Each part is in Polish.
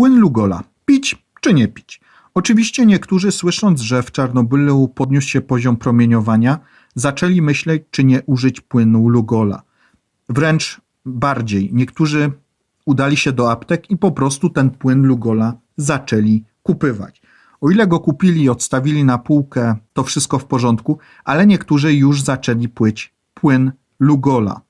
Płyn Lugola. Pić czy nie pić? Oczywiście niektórzy słysząc, że w Czarnobylu podniósł się poziom promieniowania, zaczęli myśleć, czy nie użyć płynu Lugola. Wręcz bardziej, niektórzy udali się do aptek i po prostu ten płyn Lugola zaczęli kupywać. O ile go kupili i odstawili na półkę, to wszystko w porządku, ale niektórzy już zaczęli płyć płyn Lugola.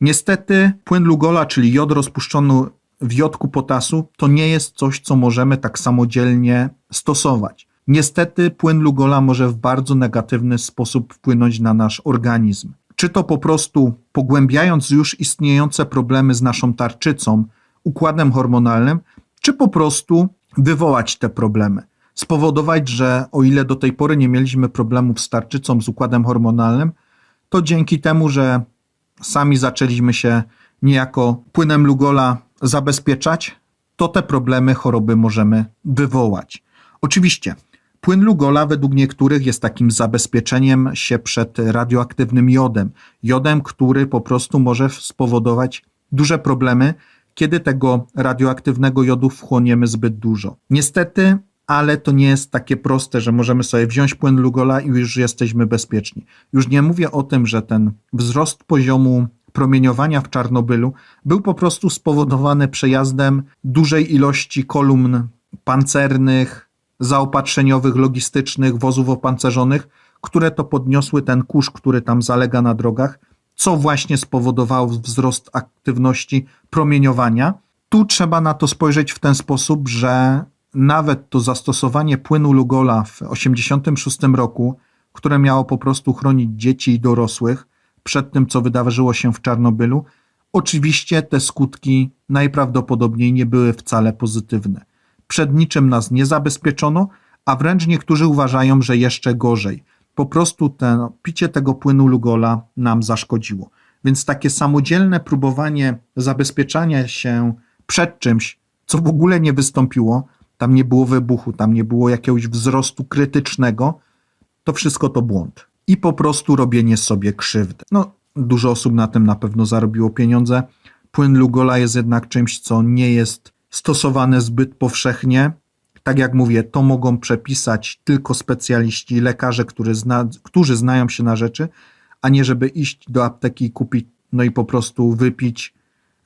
Niestety płyn Lugola, czyli jod rozpuszczony w jodku potasu, to nie jest coś, co możemy tak samodzielnie stosować. Niestety płyn Lugola może w bardzo negatywny sposób wpłynąć na nasz organizm. Czy to po prostu pogłębiając już istniejące problemy z naszą tarczycą, układem hormonalnym, czy po prostu wywołać te problemy. Spowodować, że o ile do tej pory nie mieliśmy problemów z tarczycą, z układem hormonalnym, to dzięki temu, że sami zaczęliśmy się niejako płynem Lugola zabezpieczać, to te problemy, choroby możemy wywołać. Oczywiście, płyn Lugola według niektórych jest takim zabezpieczeniem się przed radioaktywnym jodem. Jodem, który po prostu może spowodować duże problemy, kiedy tego radioaktywnego jodu wchłoniemy zbyt dużo. Niestety, ale to nie jest takie proste, że możemy sobie wziąć płyn Lugola i już jesteśmy bezpieczni. Już nie mówię o tym, że ten wzrost poziomu promieniowania w Czarnobylu był po prostu spowodowany przejazdem dużej ilości kolumn pancernych, zaopatrzeniowych, logistycznych, wozów opancerzonych, które to podniosły ten kurz, który tam zalega na drogach, co właśnie spowodowało wzrost aktywności promieniowania. Tu trzeba na to spojrzeć w ten sposób, że nawet to zastosowanie płynu Lugola w 1986 roku, które miało po prostu chronić dzieci i dorosłych przed tym, co wydarzyło się w Czarnobylu, oczywiście te skutki najprawdopodobniej nie były wcale pozytywne. Przed niczym nas nie zabezpieczono, a wręcz niektórzy uważają, że jeszcze gorzej. Po prostu ten, picie tego płynu Lugola nam zaszkodziło. Więc takie samodzielne próbowanie zabezpieczania się przed czymś, co w ogóle nie wystąpiło, tam nie było wybuchu, tam nie było jakiegoś wzrostu krytycznego, to wszystko to błąd. I po prostu robienie sobie krzywdy. No, dużo osób na tym na pewno zarobiło pieniądze. Płyn Lugola jest jednak czymś, co nie jest stosowane zbyt powszechnie. Tak jak mówię, to mogą przepisać tylko specjaliści, lekarze, którzy, zna, którzy znają się na rzeczy, a nie żeby iść do apteki i kupić, no i po prostu wypić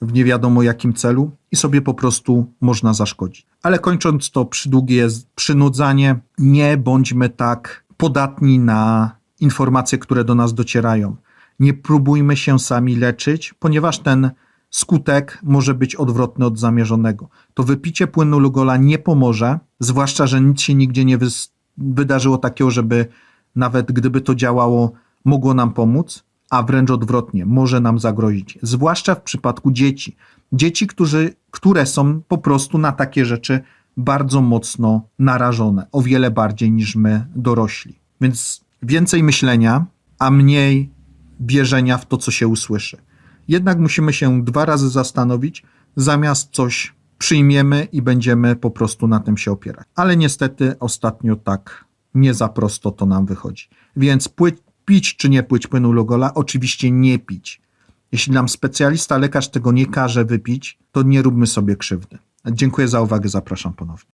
w nie wiadomo jakim celu i sobie po prostu można zaszkodzić. Ale kończąc to przydługie przynudzanie, nie bądźmy tak podatni na informacje, które do nas docierają. Nie próbujmy się sami leczyć, ponieważ ten skutek może być odwrotny od zamierzonego. To wypicie płynu Lugola nie pomoże, zwłaszcza, że nic się nigdzie nie wydarzyło takiego, żeby nawet gdyby to działało, mogło nam pomóc, a wręcz odwrotnie, może nam zagrozić. Zwłaszcza w przypadku dzieci. Dzieci, którzy, które są po prostu na takie rzeczy bardzo mocno narażone, o wiele bardziej niż my dorośli. Więc więcej myślenia, a mniej bierzenia w to, co się usłyszy. Jednak musimy się dwa razy zastanowić, zamiast coś przyjmiemy i będziemy po prostu na tym się opierać. Ale niestety ostatnio tak nie za prosto to nam wychodzi. Więc pły, pić czy nie płyć płynu Lugola? Oczywiście nie pić. Jeśli nam specjalista, lekarz tego nie każe wypić, to nie róbmy sobie krzywdy. Dziękuję za uwagę, zapraszam ponownie.